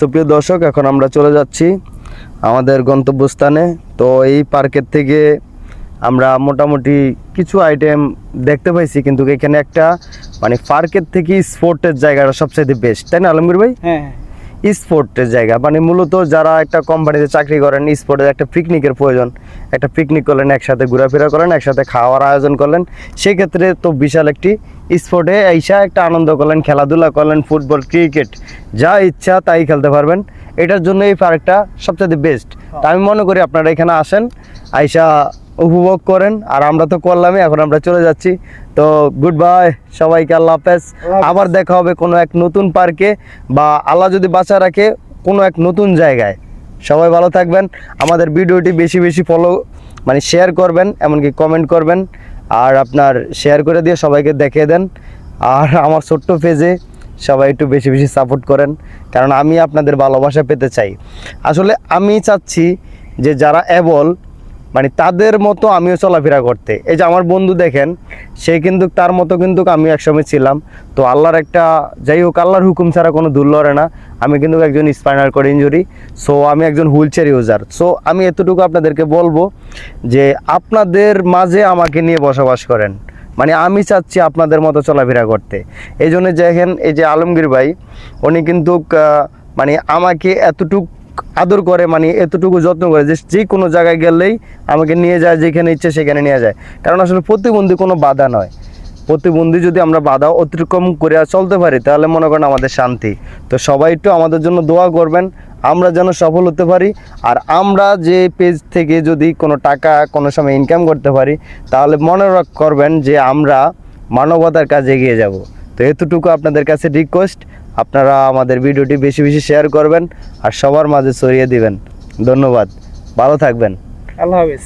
তো প্রিয় দর্শক, এখন আমরা চলে যাচ্ছি আমাদের গন্তব্যস্থানে। তো এই পার্কের থেকে আমরা মোটামুটি কিছু আইটেম দেখতে পাইছি, কিন্তু এখানে একটা মানে পার্কের থেকে স্পোর্টের জায়গাটা সবচেয়ে বেস্ট তাই না আলমগীর ভাই? হ্যাঁ। স্পোর্টের জায়গা। মানে মূলত যারা একটা কোম্পানিতে চাকরি করেন স্পোর্টের একটা পিকনিকের প্রয়োজন। একটা পিকনিক করলেন একসাথে ঘোরাফেরা করলেন একসাথে খাওয়ার আয়োজন করলেন। সেক্ষেত্রে তো বিশাল একটি স্পোর্টে আইসা একটা আনন্দ করলেন খেলাধুলা করলেন ফুটবল ক্রিকেট যা ইচ্ছা তাই খেলতে পারবেন। এটার জন্য এই পার্কটা সবচেয়ে বেস্ট তা আমি মনে করি আপনারা এখানে আসেন আইসা উপভোগ করেন। আর আমরা তো করলামই এখন আমরা চলে যাচ্ছি। তো গুড বাই সবাইকে আল্লাহ হাফেজ। আবার দেখা হবে কোনো এক নতুন পার্কে বা আল্লাহ যদি বাঁচা রাখে কোনো এক নতুন জায়গায়। সবাই ভালো থাকবেন। আমাদের ভিডিওটি বেশি বেশি ফলো মানে শেয়ার করবেন এমনকি কমেন্ট করবেন। আর আপনার শেয়ার করে দিয়ে সবাইকে দেখিয়ে দেন। আর আমার ছোট্ট পেজে সবাই একটু বেশি বেশি সাপোর্ট করেন কারণ আমি আপনাদের ভালোবাসা পেতে চাই। আসলে আমি চাচ্ছি যে যারা অ্যাবল মানে তাদের মতো আমিও চলাফেরা করতে। এই যে আমার বন্ধু দেখেন, সে কিন্তু তার মতো কিন্তু আমি একসময় ছিলাম। তো আল্লাহর একটা, যাই হোক, আল্লাহর হুকুম ছাড়া কোনো দূর লড়ে না। আমি কিন্তু একজন স্পাইনাল কর্ড ইঞ্জুরি সো আমি একজন হুইল চেয়ার ইউজার সো আমি এতটুকু আপনাদেরকে বলব যে আপনাদের মাঝে আমাকে নিয়ে বসবাস করেন। মানে আমি চাচ্ছি আপনাদের মতো চলাফেরা করতে। এই জন্য দেখেন, এই যে আলমগীর ভাই, উনি কিন্তু মানে আমাকে এতটুক আদর করে মানে এতটুকু যত্ন করে যে যে কোনো জায়গায় গেলেই আমাকে নিয়ে যায়, যেখানে ইচ্ছে সেখানে নিয়ে যায়। কারণ আসলে প্রতিবন্ধী কোনো বাধা নয়। প্রতিবন্ধী যদি আমরা বাধা অতিক্রম করে চলতে পারি, তাহলে মনে করেন আমাদের শান্তি। তো সবাই একটু আমাদের জন্য দোয়া করবেন, আমরা যেন সফল হতে পারি। আর আমরা যে পেজ থেকে যদি কোনো টাকা কোনো সময় ইনকাম করতে পারি, তাহলে মনে রাখ, করবেন যে আমরা মানবতার কাজে এগিয়ে যাব। তো এতটুকু আপনাদের কাছে রিকোয়েস্ট আপনারা আমাদের ভিডিওটি বেশি বেশি শেয়ার করবেন আর সবার মাঝে ছড়িয়ে দিবেন। ধন্যবাদ। ভালো থাকবেন। আল্লাহ হাফেজ।